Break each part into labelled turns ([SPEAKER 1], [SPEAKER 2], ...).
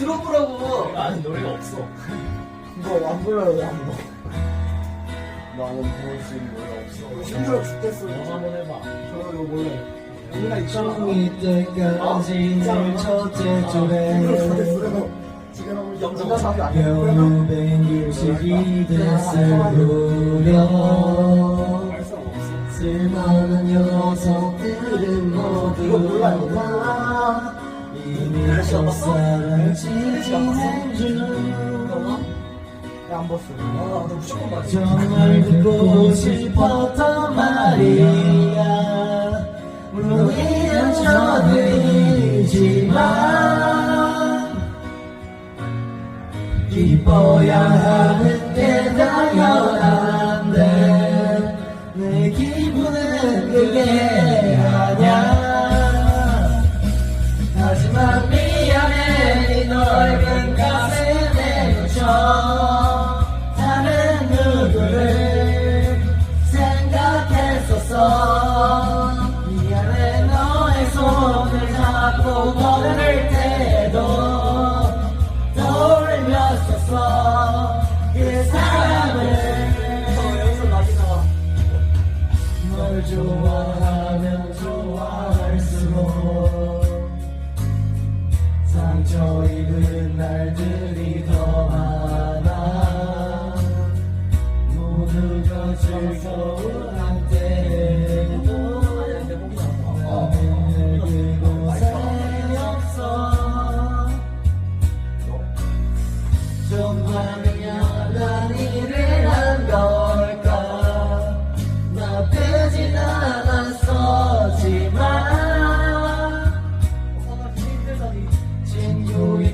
[SPEAKER 1] 들어보라고.
[SPEAKER 2] 아니 노래가 없어.
[SPEAKER 3] 이거 안 불러요 왜안 불러. 나는 부를 수 있는 노래 없어. 힘들어 죽겠어
[SPEAKER 2] 너 한번 해봐.
[SPEAKER 3] 저 이거 몰라요 우리가 있잖아.
[SPEAKER 4] 때까지 늘 첫째 줄에 겨우뱅 유식이 됐을 무렵 쓸만한 녀석들은 모두 다 이미 첫사랑 진행 중
[SPEAKER 3] 야안 봤어 무조건 봤어
[SPEAKER 4] 정말 듣고 싶었던 말이야 우리는 저들이지만 기뻐야 하는 게 당연한데 내 기분은 그게 아냐 넓은 가슴에 묻혀 다른 누구를 생각했었어? 미안해 너의 손을 잡고 걸을 때도 떠올렸었어. 그 사람을
[SPEAKER 3] 나중에
[SPEAKER 4] 널 좋아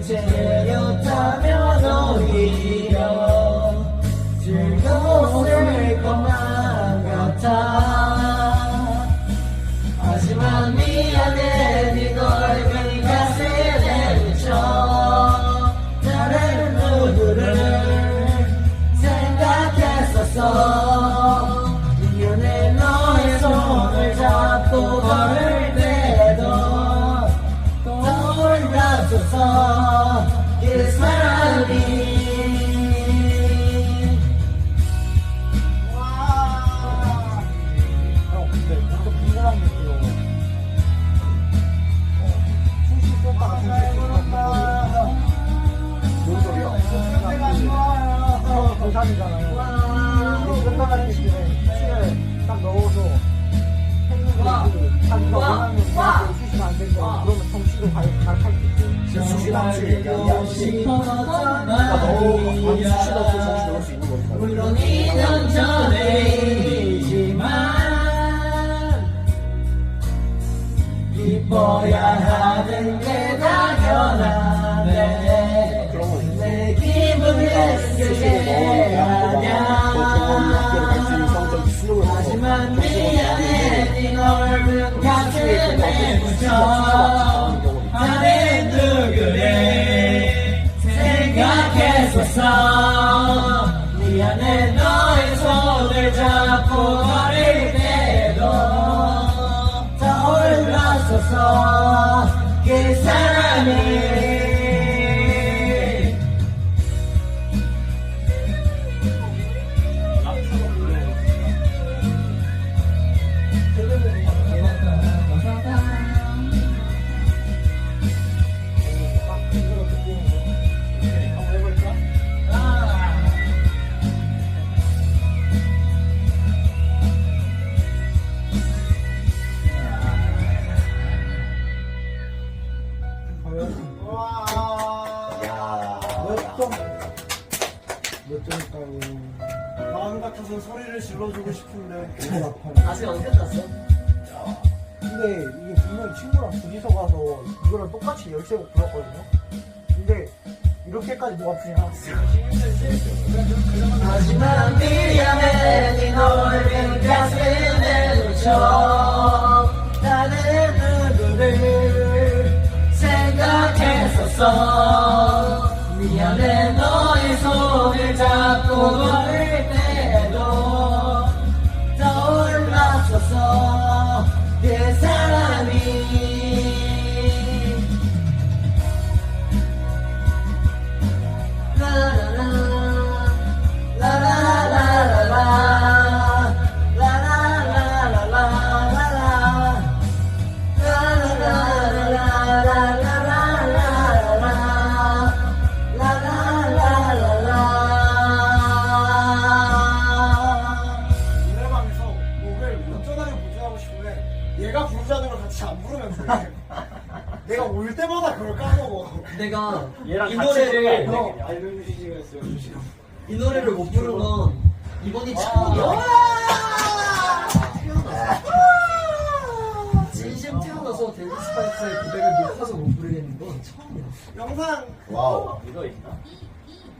[SPEAKER 4] 채였다면 오히려 즐거웠을 것만 같아. 하지만 미안해 네 넓은 가슴에 묻혀 다른 누구를 생각했었어
[SPEAKER 3] 끝나가는 게 있긴 해 수시에 딱 넣어서 자기가 원하는 수시가 안 된다 그러면 정치도 갈갈수 있고 수시랑 수시 얘기하는 게 아니지
[SPEAKER 4] 싶었던
[SPEAKER 3] 그러니까 너
[SPEAKER 4] 말이야
[SPEAKER 3] 수시가 없어 정치 넣을 수 있는 거니까
[SPEAKER 4] 묻혀 다른 누구를 생각했었어 미안해 너의 손을 잡고 걸을 때도. 떠올랐었어
[SPEAKER 3] 같아서 소리를 질러주고 싶은데.
[SPEAKER 1] 아직 안 끝났어.
[SPEAKER 3] 근데 이게 분명히 친구랑 둘이서 가서 이거랑 똑같이 열쇠곡 불렀거든요. 근데 이렇게까지 목 아프지 않았어요
[SPEAKER 4] 하지만 미안해 네 넓은 가슴에 묻혀 다른 누구를 생각했었어? 미안해 너의 손을 잡고 걸을
[SPEAKER 3] 부르자는 걸 같이 안 부르면 돼. 내가 올 때마다 그걸 까먹어.
[SPEAKER 1] 내가
[SPEAKER 2] 얘랑
[SPEAKER 1] 이
[SPEAKER 2] 같이
[SPEAKER 1] 노래를
[SPEAKER 3] 조심.
[SPEAKER 1] 이 노래를 못 부른 건 이번이 처음이야. 태어나서 진심 태어나서 데뷔 스파이크의 고백을 못 해서 못 부르겠는 건 처음이야.
[SPEAKER 3] 영상
[SPEAKER 5] 와우.
[SPEAKER 2] 이거 있나?